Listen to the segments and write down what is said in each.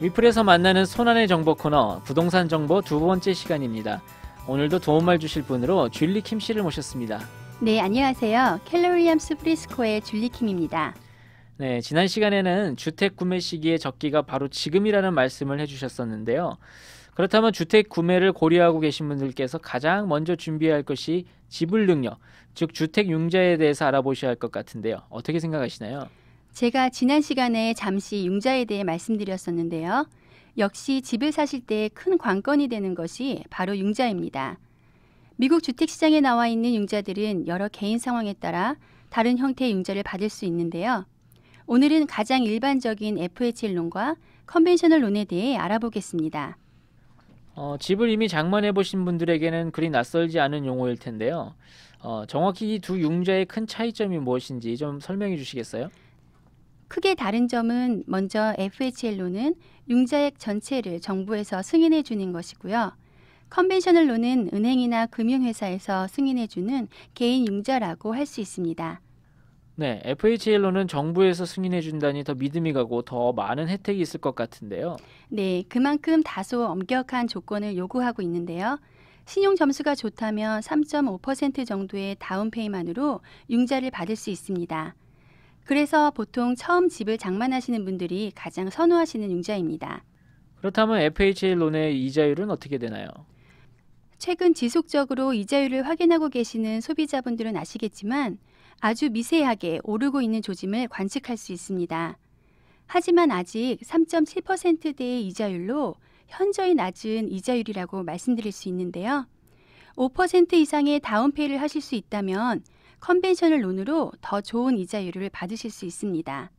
위플에서 만나는 손안의 정보 코너 부동산 정보 두 번째 시간입니다. 오늘도 도움말 주실 분으로 줄리 킴 씨를 모셨습니다. 네, 안녕하세요. 켈러 윌리엄스 프리스코의 줄리 킴입니다. 네, 지난 시간에는 주택 구매 시기의 적기가 바로 지금이라는 말씀을 해주셨었는데요. 그렇다면 주택 구매를 고려하고 계신 분들께서 가장 먼저 준비해야 할 것이 지불 능력, 즉 주택 융자에 대해서 알아보셔야 할 것 같은데요. 어떻게 생각하시나요? 제가 지난 시간에 잠시 융자에 대해 말씀드렸었는데요. 역시 집을 사실 때 큰 관건이 되는 것이 바로 융자입니다. 미국 주택시장에 나와 있는 융자들은 여러 개인 상황에 따라 다른 형태의 융자를 받을 수 있는데요. 오늘은 가장 일반적인 FHL론과 컨벤셔널 론에 대해 알아보겠습니다. 어, 집을 이미 장만해 보신 분들에게는 그리 낯설지 않은 용어일 텐데요. 어, 정확히 이 두 융자의 큰 차이점이 무엇인지 좀 설명해 주시겠어요? 크게 다른 점은 먼저 FHL로는 융자액 전체를 정부에서 승인해 주는 것이고요. 컨벤셔널로는 은행이나 금융회사에서 승인해 주는 개인 융자라고 할 수 있습니다. 네, FHL로는 정부에서 승인해 준다니 더 믿음이 가고 더 많은 혜택이 있을 것 같은데요. 네, 그만큼 다소 엄격한 조건을 요구하고 있는데요. 신용 점수가 좋다면 3.5% 정도의 다운페이만으로 융자를 받을 수 있습니다. 그래서 보통 처음 집을 장만하시는 분들이 가장 선호하시는 융자입니다. 그렇다면 FHL론의 이자율은 어떻게 되나요? 최근 지속적으로 이자율을 확인하고 계시는 소비자분들은 아시겠지만 아주 미세하게 오르고 있는 조짐을 관측할 수 있습니다. 하지만 아직 3.7%대의 이자율로 현저히 낮은 이자율이라고 말씀드릴 수 있는데요. 5% 이상의 다운페이를 하실 수 있다면 컨벤셔널 론으로 더 좋은 이자율을 받으실 수 있습니다.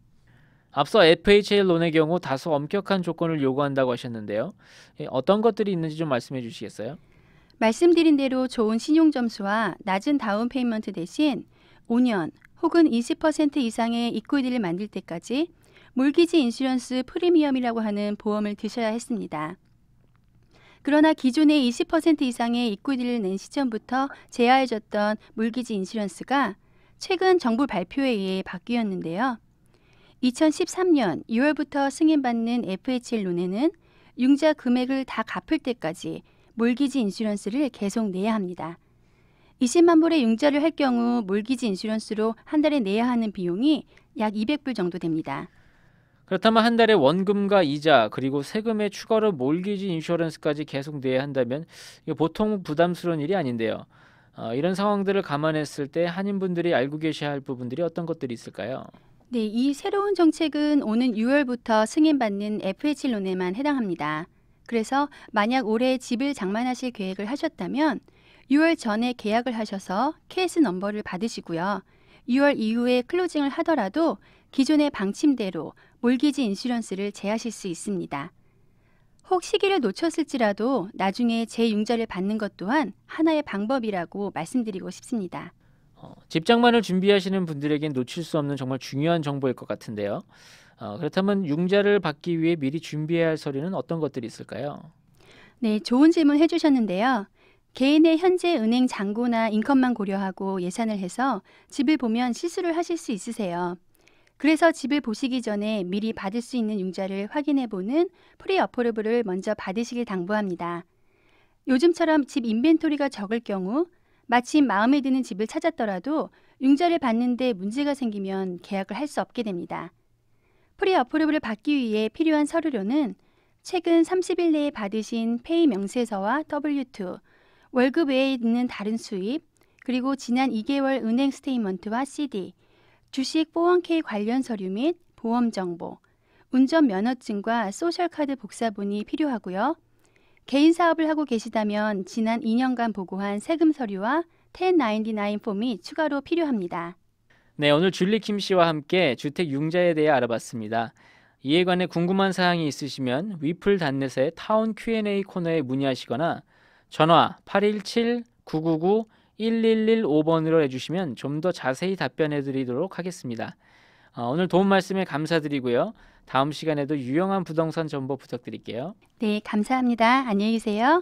앞서 FHA 론의 경우 다소 엄격한 조건을 요구한다고 하셨는데요. 예, 어떤 것들이 있는지 좀 말씀해 주시겠어요? 말씀드린 대로 좋은 신용 점수와 낮은 다운 페이먼트 대신 5년 혹은 20% 이상의 이퀴디를 만들 때까지 몰기지 인슈런스 프리미엄이라고 하는 보험을 드셔야 했습니다. 그러나 기존의 20% 이상의 이퀴디를 낸 시점부터 제하해졌던 몰기지 인슈런스가 최근 정부 발표에 의해 바뀌었는데요. 2013년 6월부터 승인받는 FHL 론에는 융자 금액을 다 갚을 때까지 몰기지 인슈런스를 계속 내야 합니다. 20만 불의 융자를 할 경우 몰기지 인슈런스로 한 달에 내야 하는 비용이 약 200불 정도 됩니다. 그렇다면 한 달에 원금과 이자 그리고 세금에 추가로 몰기지 인슈런스까지 계속 내야 한다면 이게 보통 부담스러운 일이 아닌데요. 어, 이런 상황들을 감안했을 때 한인분들이 알고 계셔야 할 부분들이 어떤 것들이 있을까요? 네, 이 새로운 정책은 오는 6월부터 승인받는 FH론에만 해당합니다. 그래서 만약 올해 집을 장만하실 계획을 하셨다면 6월 전에 계약을 하셔서 케이스 넘버를 받으시고요. 6월 이후에 클로징을 하더라도 기존의 방침대로 몰기지 인슈런스를 제하실 수 있습니다. 혹 시기를 놓쳤을지라도 나중에 재융자를 받는 것 또한 하나의 방법이라고 말씀드리고 싶습니다. 어, 집장만을 준비하시는 분들에겐 놓칠 수 없는 정말 중요한 정보일 것 같은데요. 어, 그렇다면 융자를 받기 위해 미리 준비해야 할 서류는 어떤 것들이 있을까요? 네, 좋은 질문 해주셨는데요. 개인의 현재 은행 잔고나 인컴만 고려하고 예산을 해서 집을 보면 실수를 하실 수 있으세요. 그래서 집을 보시기 전에 미리 받을 수 있는 융자를 확인해 보는 프리 어포러블을 먼저 받으시길 당부합니다. 요즘처럼 집 인벤토리가 적을 경우 마침 마음에 드는 집을 찾았더라도 융자를 받는데 문제가 생기면 계약을 할 수 없게 됩니다. 프리 어프로브를 받기 위해 필요한 서류로는 최근 30일 내에 받으신 페이 명세서와 W2, 월급 외에 있는 다른 수입, 그리고 지난 2개월 은행 스테이먼트와 CD, 주식 401k 관련 서류 및 보험 정보, 운전 면허증과 소셜카드 복사본이 필요하고요. 개인 사업을 하고 계시다면 지난 2년간 보고한 세금 서류와 1099 폼이 추가로 필요합니다. 네, 오늘 줄리 킴 씨와 함께 주택 융자에 대해 알아봤습니다. 이에 관해 궁금한 사항이 있으시면 위플 단넷의 타운 Q&A 코너에 문의하시거나 전화 817-999-1115번으로 해주시면 좀 더 자세히 답변해 드리도록 하겠습니다. 어, 오늘 도움 말씀에 감사드리고요. 다음 시간에도 유용한 부동산 정보 부탁드릴게요. 네, 감사합니다. 안녕히 계세요.